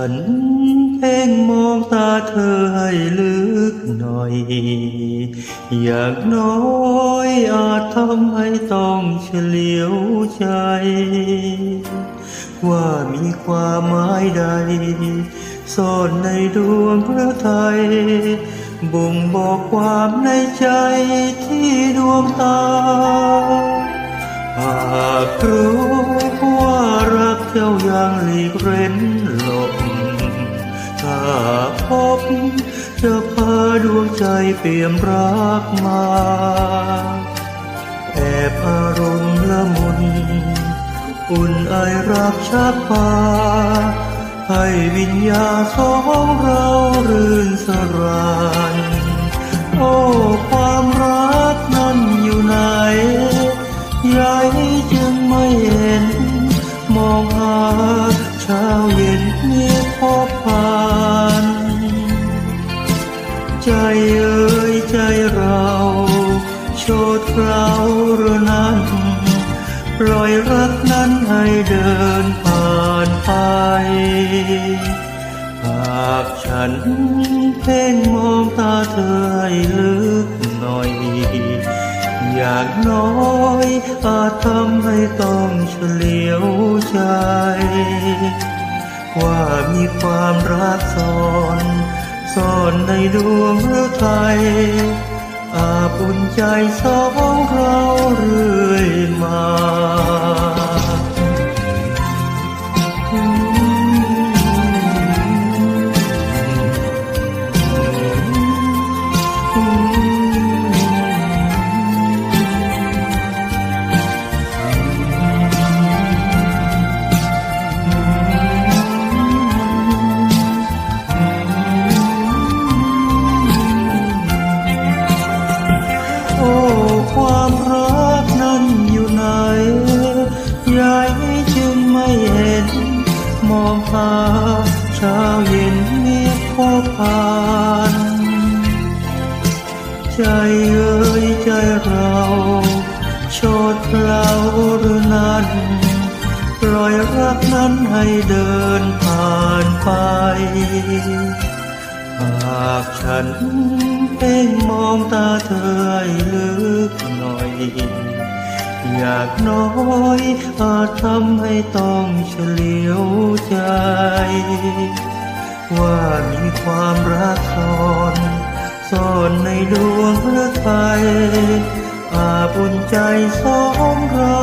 ันเพ่งมองตาเธอให้ลึกหน่อย อยากน้อยอาจทำให้ต้องเฉลียวใจ ว่ามีความหมายใด ซ่อนในดวงพระไทยบ่งบอกความในใจที่ดวงตาหากรู้ จ้ายังหลีกเร้นหลบถ้าพบจะพาดวงใจเปี่ยมรักมา แอบอารมณ์ละมุน อุ่นไอรักชักพาให้วิญญาณสองเรารื่นสราน มองหาเช้าเย็นเมียพบผ่านใจเอ่ยใจเราโชดเราหรือนั้นปล่อยรักนั้นให้เดินผ่านไป หากฉันเพ่งมองตาเธอให้ลึกหน่อยอย่างน้อยอาจทำให้ต้องเฉลียว ใจ ว่ามีความรักซ่อนซ่อนในดวงหรือไทยอาบุญใจสองเรา รักนั้นอยู่ไหนยายจึงไม่เห็น มองหาเช้าเย็นมีพบผ่านใจเอ่ยใจเราโชดเราหรือนั้นปล่อยรักนั้นให้เดินผ่านไป หากฉัน พ่งมองตาเธอลึกหน่อย อยากน้อยอาจทำให้ต้องเฉลียวใจ ว่ามีความรักซ่อนซ่อนในดวงพระไทยอาบุญใจสองเรา